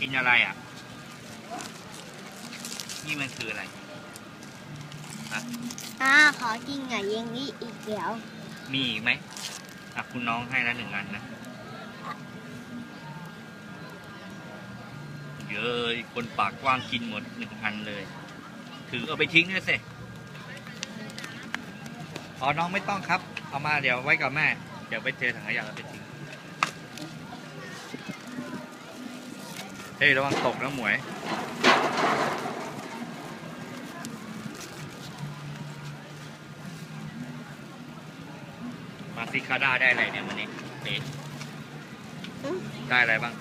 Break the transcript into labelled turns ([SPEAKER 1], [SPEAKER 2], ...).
[SPEAKER 1] กินอะไรอะ นี่มันคืออะไรฮะ
[SPEAKER 2] อ่าขอกินไงเยังนี้อีกเดี๋ยว
[SPEAKER 1] มีอีกไหมอะคุณน้องให้ละหนึ่งอันนะ เยอะคนปากกว้างกินหมดหนึ่งอันเลย ถือเอาไปทิ้งด้วยสิอ๋อน้องไม่ต้องครับ เอามาเดี๋ยวไว้กับแม่ เดี๋ยวไปเจอถังขยะแล้วไปทิ้ง ฮ้ยระวังตกนะหมวย มาซิคาด้าได้อะไรเนี่ยวันนี้เอ๊ะ
[SPEAKER 2] อืม
[SPEAKER 1] ได้อะไรบ้าง